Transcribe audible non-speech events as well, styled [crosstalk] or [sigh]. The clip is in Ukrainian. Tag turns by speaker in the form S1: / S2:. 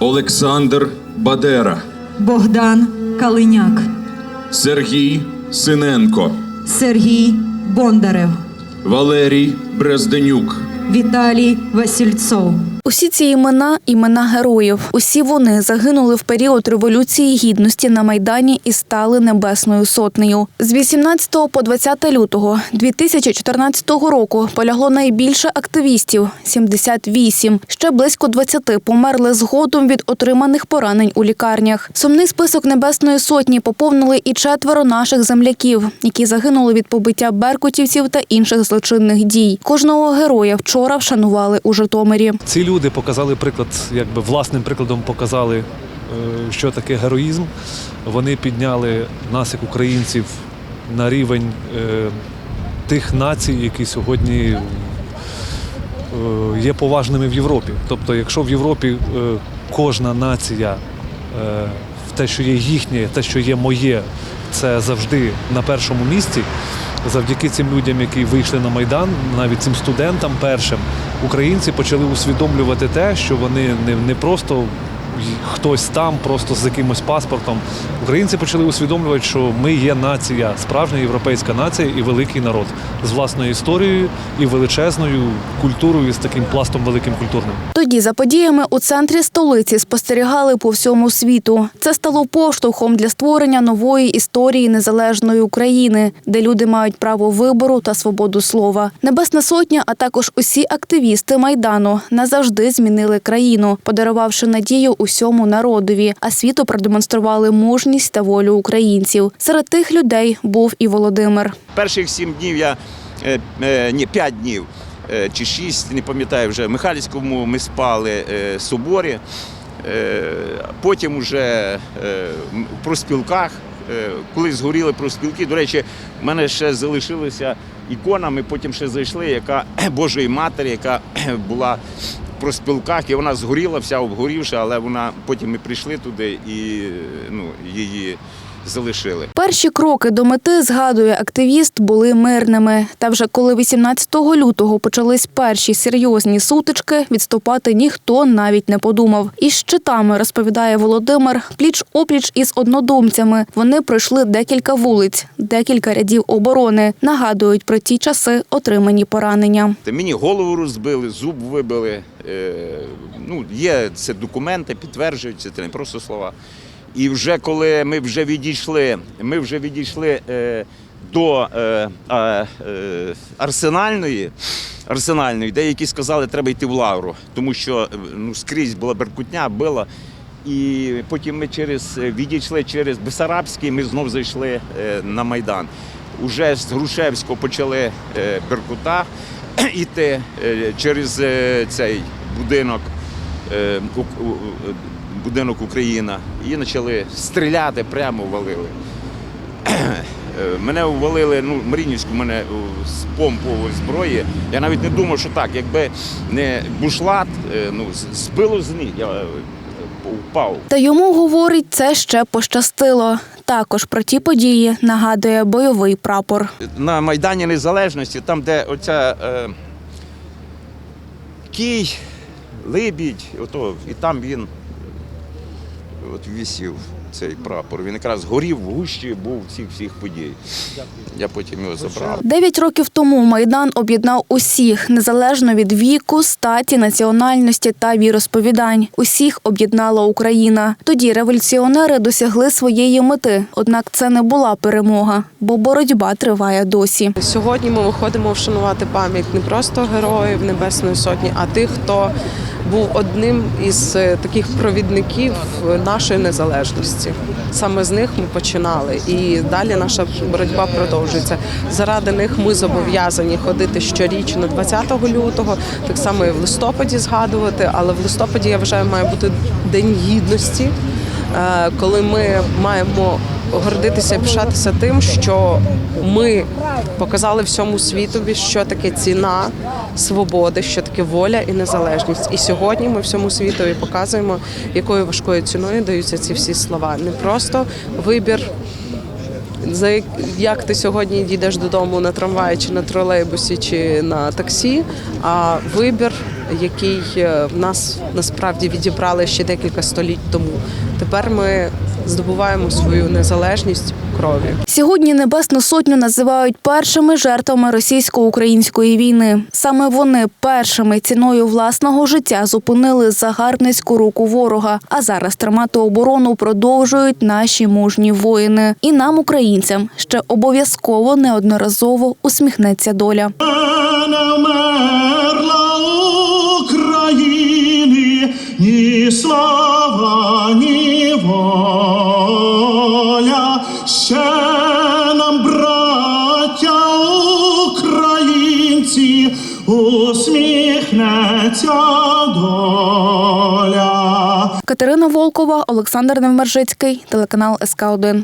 S1: Олександр Бадера,
S2: Богдан Калиняк,
S1: Сергій Синенко,
S2: Сергій Бондарев,
S1: Валерій Брезденюк,
S2: Віталій Васильцов.
S3: Усі ці імена імена героїв. Усі вони загинули в період революції гідності на майдані і стали небесною сотнею. З 18 по 20 лютого 2014 року полягло найбільше активістів 78. Ще близько 20 померли згодом від отриманих поранень у лікарнях. Сумний список небесної сотні поповнили і четверо наших земляків, які загинули від побиття беркутівців та інших злочинних дій. Кожного героя вчора вшанували у Житомирі.
S4: Ці люди показали приклад, якби власним прикладом показали, е, що таке героїзм. Вони підняли нас, як українців, на рівень е, тих націй, які сьогодні е, є поважними в Європі. Тобто, якщо в Європі кожна нація, е, те, що є їхнє, те, що є моє, це завжди на першому місці. Завдяки цим людям, які вийшли на майдан, навіть цим студентам першим, українці почали усвідомлювати те, що вони не, не просто хтось там, просто з якимось паспортом. Українці почали усвідомлювати, що ми є нація, справжня європейська нація і великий народ з власною історією і величезною культурою, з таким пластом великим культурним.
S3: Тоді за подіями у центрі столиці спостерігали по всьому світу. Це стало поштовхом для створення нової історії незалежної України, де люди мають право вибору та свободу слова. Небесна сотня, а також усі активісти майдану назавжди змінили країну, подарувавши надію усьому народові. А світу продемонстрували мужність та волю українців. Серед тих людей був і Володимир.
S5: Перших сім днів я е, е, ні, п'ять днів е, чи шість, не пам'ятаю вже, в Михайлівському ми спали е, соборі. Потім уже в проспілках, коли згоріли проспілки. До речі, в мене ще залишилася ікона, ми потім ще зайшли, яка [clears throat] Божої Матері, яка [clears throat] була в проспілках, і вона згоріла, вся обгорівша, але вона потім ми прийшли туди і ну, її залишили.
S3: Перші кроки до мети, згадує активіст, були мирними. Та вже коли 18 лютого почались перші серйозні сутички, відступати ніхто навіть не подумав. Із щитами, розповідає Володимир, пліч опліч із однодумцями. Вони пройшли декілька вулиць, декілька рядів оборони. Нагадують про ті часи отримані поранення.
S5: Та Мені голову розбили, зуб вибили. Е, ну, є це документи, підтверджуються, це не просто слова. І вже коли ми вже відійшли, ми вже відійшли е, до е, е, арсенальної, арсенальної, деякі сказали, треба йти в лавру, тому що е, ну, скрізь була беркутня, била. І потім ми через е, відійшли через Бесарабський, ми знов зайшли е, на Майдан. Уже з Грушевського почали е, Беркута [clears throat] йти е, через е, цей будинок, е, у- у- будинок Україна. І почали стріляти, прямо валили. Е, Мене ввалили, ну, Марінівську мене з помпової зброї. Я навіть не думав, що так, якби не бушлат, е, ну, збило з ніг, я е, впав.
S3: Та йому говорить, це ще пощастило. Також про ті події нагадує бойовий прапор.
S5: на Майдані Незалежності, там, де оця е, кій, либідь, ото, і там він от висів цей прапор. Він якраз горів в гущі, був всіх всіх подій. Я потім його забрав.
S3: Дев'ять років тому майдан об'єднав усіх незалежно від віку, статі, національності та віросповідань. Усіх об'єднала Україна. Тоді революціонери досягли своєї мети. Однак це не була перемога, бо боротьба триває досі.
S6: Сьогодні ми виходимо вшанувати пам'ять не просто героїв Небесної Сотні, а тих, хто був одним із е, таких провідників нашої незалежності. Саме з них ми починали, і далі наша боротьба продовжується. Заради них ми зобов'язані ходити щорічно 20 лютого, так само і в листопаді згадувати. Але в листопаді я вважаю, має бути день гідності, коли ми маємо гордитися і пишатися тим, що ми показали всьому світові, що таке ціна свободи, що таке воля і незалежність. І сьогодні ми всьому світові показуємо, якою важкою ціною даються ці всі слова. Не просто вибір. За як ти сьогодні дійдеш додому на трамваї, чи на тролейбусі, чи на таксі, а вибір який е, в нас насправді відібрали ще декілька століть тому. Тепер ми здобуваємо свою незалежність кров'ю.
S3: Сьогодні Небесну Сотню називають першими жертвами російсько-української війни. Саме вони першими ціною власного життя зупинили загарбницьку руку ворога. А зараз тримати оборону продовжують наші мужні воїни. І нам, українцям, ще обов'язково неодноразово усміхнеться доля.
S7: Ні слава, ні воля. Ще нам, браття українці, усміхнеться доля.
S3: Катерина Волкова, Олександр Невмержицький, телеканал СК 1